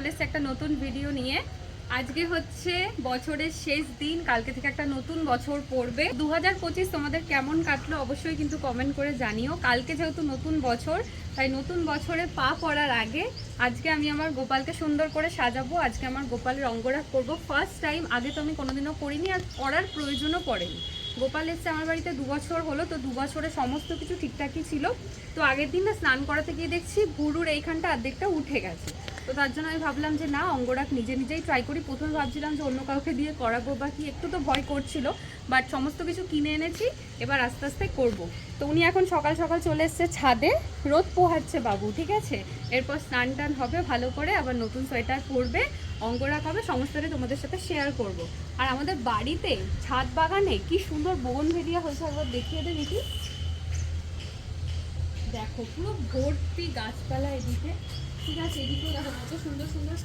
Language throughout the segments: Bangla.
চলে এসেছে একটা নতুন ভিডিও নিয়ে। আজকে হচ্ছে বছরের শেষ দিন, কালকে থেকে একটা নতুন বছর পড়বে। দু হাজার পঁচিশ তোমাদের কেমন কাটলো অবশ্যই কিন্তু কমেন্ট করে জানিও। কালকে যেহেতু নতুন বছর, তাই নতুন বছরে পা পড়ার আগে আজকে আমি আমার গোপালকে সুন্দর করে সাজাবো। আজকে আমার গোপালের অঙ্গরাগ করব। ফার্স্ট টাইম আগে তো আমি কোনোদিনও করিনি আর করার প্রয়োজনও পড়েনি। গোপাল এসছে আমার বাড়িতে দু বছর হলো, তো দু বছরে সমস্ত কিছু ঠিকঠাকই ছিল। তো আগের দিন স্নান করাতে গিয়ে দেখছি ভুরুর এইখানটা অর্ধেকটা উঠে গেছে। তো তার জন্য আমি ভাবলাম যে না, অঙ্গরাগ নিজে নিজেই ট্রাই করি। প্রথমে ভাবছিলাম যে অন্য কাউকে দিয়ে করাবো বা কি, একটু তো ভয় করছিল বাট সমস্ত কিছু কিনে এনেছি, এবার আস্তে আস্তে করব। তো উনি এখন সকাল সকাল চলে এসছে ছাদে, রোদ পোহাচ্ছে বাবু, ঠিক আছে? এরপর স্নান টান হবে, ভালো করে আবার নতুন সোয়েটার পরবে, অঙ্গরাগ হবে, সমস্তটা তোমাদের সাথে শেয়ার করব। আর আমাদের বাড়িতে ছাদ বাগানে কি সুন্দর বোগন ভেরিয়া হয়েছে একবার দেখিয়ে দে দেখি। দেখো, পুরো ভর্তি গাছপালা এদিকে। ঠিক আছে এদিকেও দেখো কত সুন্দর সুন্দর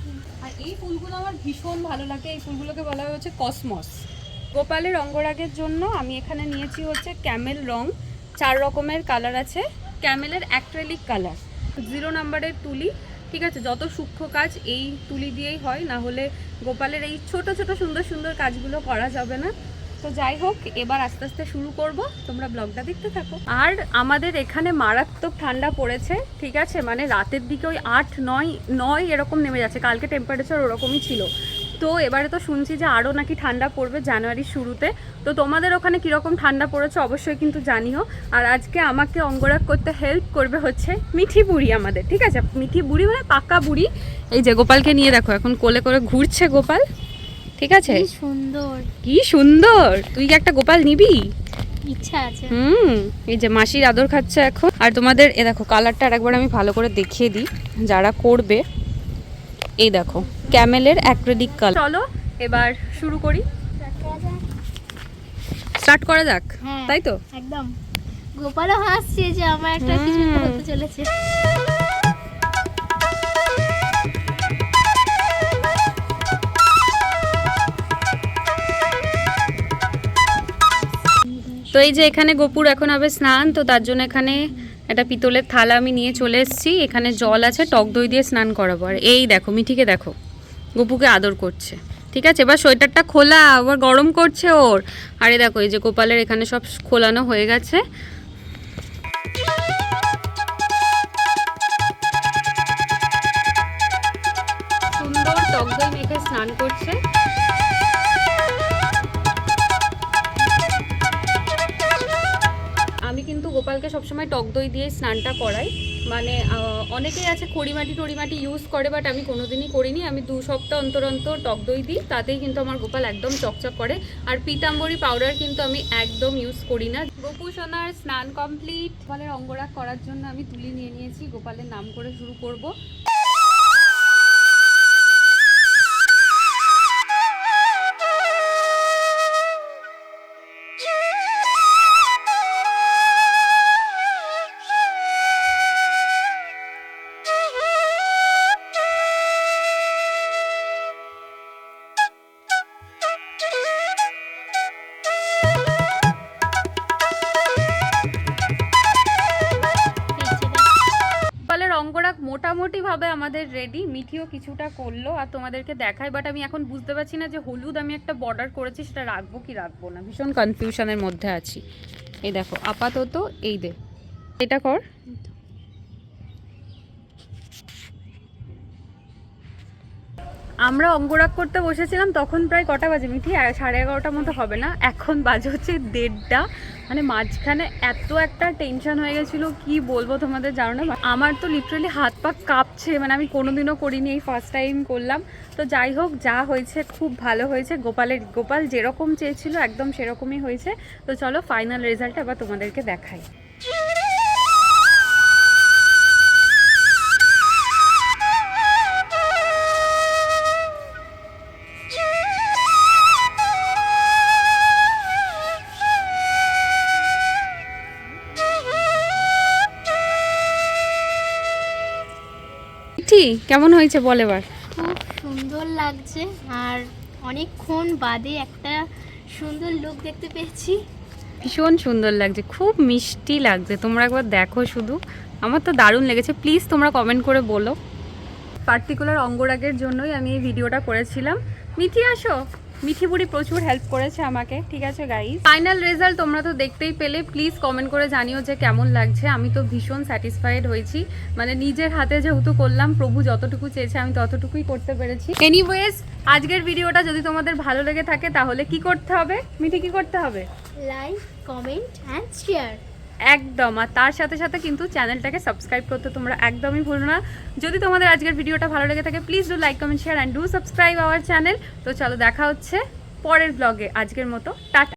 আর এই ফুলগুলো আমার ভীষণ ভালো লাগে। এই ফুলগুলোকে বলা হচ্ছে কসমস। গোপালের অঙ্গরাগের জন্য আমি এখানে নিয়েছি হচ্ছে ক্যামেল রং। চার রকমের কালার আছে। ক্যামেলের অ্যাক্রেলিক কালার। জিরো নাম্বারের তুলি। ঠিক আছে, যত সূক্ষ্ম কাজ এই তুলি দিয়েই হয়। না হলে গোপালের এই ছোট ছোট সুন্দর সুন্দর কাজগুলো করা যাবে না। তো যাই হোক, এবার আস্তে আস্তে শুরু করব। তোমরা ব্লগটা দেখতে থাকো। আর আমাদের এখানে মারাত্মক ঠান্ডা পড়েছে, ঠিক আছে? মানে রাতের দিকে ওই আট, নয় নয় এরকম নেমে যাচ্ছে। কালকে টেম্পারেচার ওরকমই ছিল। তো এবারে তো শুনছি যে আরও নাকি ঠান্ডা পড়বে জানুয়ারির শুরুতে। তো তোমাদের ওখানে কীরকম ঠান্ডা পড়েছে অবশ্যই কিন্তু জানিও। আর আজকে আমাকে অঙ্গরাগ করতে হেল্প করবে হচ্ছে মিঠি বুড়ি আমাদের, ঠিক আছে? মিঠি বুড়ি মানে পাকা বুড়ি। এই যে গোপালকে নিয়ে দেখো, এখন কোলে করে ঘুরছে গোপাল। ঠিক আছে? কি সুন্দর। কি সুন্দর। তুই কি একটা গোপাল নিবি? ইচ্ছা আছে। হুম এই যে মাসির আদর খাচ্ছে এখন। আর তোমাদের এ দেখো কালারটা আরেকবার আমি ভালো করে দেখিয়ে দিই যারা করবে। এই দেখো ক্যামেলের অ্যাক্রেলিক কালার চলো এবার শুরু করি। স্টার্ট করা যাক হ্যাঁ তাই তো? একদম। গোপালও হাসছে যে আমার একটা কিছু হতে চলেছে। তো এই যে এখানে গোপুর এখন হবে স্নান, তো তার জন্য এখানে একটা পিতলের থালা আমি নিয়ে চলে এসেছি। এখানে জল আছে, টক দই দিয়ে স্নান করাবো। আর এই দেখো, মিঠিকে দেখো, গোপুকে আদর করছে। ঠিক আছে? এবার সোয়েটারটা খোলা, আবার গরম করছে ওর। আরে দেখো, এই যে গোপালের এখানে সব খোলানো হয়ে গেছে। সুন্দর টক দই মেখে স্নান করছে। সবসময় টক দই দিয়ে স্নানটা করাই। মানে অনেকেই আছে খড়িমাটি টড়িমাটি ইউজ করে বাট আমি কোনোদিনই করিনি। আমি দু সপ্তাহ অন্তর অন্তর টক দই দিই, তাতেই কিন্তু আমার গোপাল একদম চকচক করে। আর পিতাম্বরী পাউডার কিন্তু আমি একদম ইউজ করি না। গোপু সোনার স্নান কমপ্লিট গোপালের অঙ্গরাগ করার জন্য আমি তুলি নিয়ে নিয়েছি। গোপালের নাম করে শুরু করব। অঙ্গরাগ মোটামুটি ভাবে আমাদের রেডি মিঠিও কিছুটা করল আর তোমাদেরকে দেখাই বাট আমি এখন বুঝতে পারছি না যে হলুদ আমি একটা বর্ডার করেছি, সেটা রাখব কি রাখব না। ভীষণ কনফিউশনের মধ্যে আছি। এই দেখো, আপাতত এই দে। এটা কর। আমরা অঙ্গরাগ করতে বসেছিলাম, তখন প্রায় কটা বাজে মিঠি? সাড়ে এগারোটার মতো হবে না। এখন বাজে হচ্ছে দেড়টা। মানে মাঝখানে এত একটা টেনশন হয়ে গেছিল, কি বলব তোমাদের জানো না? আমার তো লিটারালি হাত পা কাঁপছে মানে আমি কোনোদিনও করিনি, এই ফার্স্ট টাইম করলাম। তো যাই হোক, যা হয়েছে, খুব ভালো হয়েছে। গোপালের, গোপাল যেরকম চেয়েছিল, একদম সেরকমই হয়েছে। তো চলো ফাইনাল রেজাল্ট আবার তোমাদেরকে দেখাই। ঠিক কেমন হয়েছে বল এবার? খুব সুন্দর লাগছে আর অনেকক্ষণ বাদে একটা সুন্দর লুক দেখতে পেয়েছি। ভীষণ সুন্দর লাগছে খুব মিষ্টি লাগছে। তোমরা একবার দেখো শুধু। আমার তো দারুণ লেগেছে। প্লিজ তোমরা কমেন্ট করে বলো। পার্টিকুলার অঙ্গরাগের জন্যই আমি এই ভিডিওটা করেছিলাম। মিথি আসো। মিঠি বুড়ি প্রচুর হেল্প করেছে আমাকে ঠিক আছে গাইস ফাইনাল রেজাল্ট তোমরা তো দেখতেই পেলে প্লিজ কমেন্ট করে জানিও যে কেমন লাগছে। আমি তো ভীষণ স্যাটিসফাইড হয়েছি। মানে নিজের হাতে যেহেতু করলাম প্রভু যতটুকু চেয়েছে আমি ততটুকুই করতে পেরেছি। এনিওয়েজ আজকের ভিডিওটা যদি তোমাদের ভালো লেগে থাকে তাহলে কি করতে হবে? মিঠি কি করতে হবে? লাইক কমেন্ট অ্যান্ড শেয়ার একদম। আর তার সাথে সাথে কিন্তু চ্যানেলটাকে সাবস্ক্রাইব করতে তোমরা একদমই ভুলো না। যদি তোমাদের আজকের ভিডিওটা ভালো লেগে থাকে please do like comment share and do subscribe our channel তো চলো দেখা হচ্ছে পরের ব্লগে আজকের মতো, টাটা।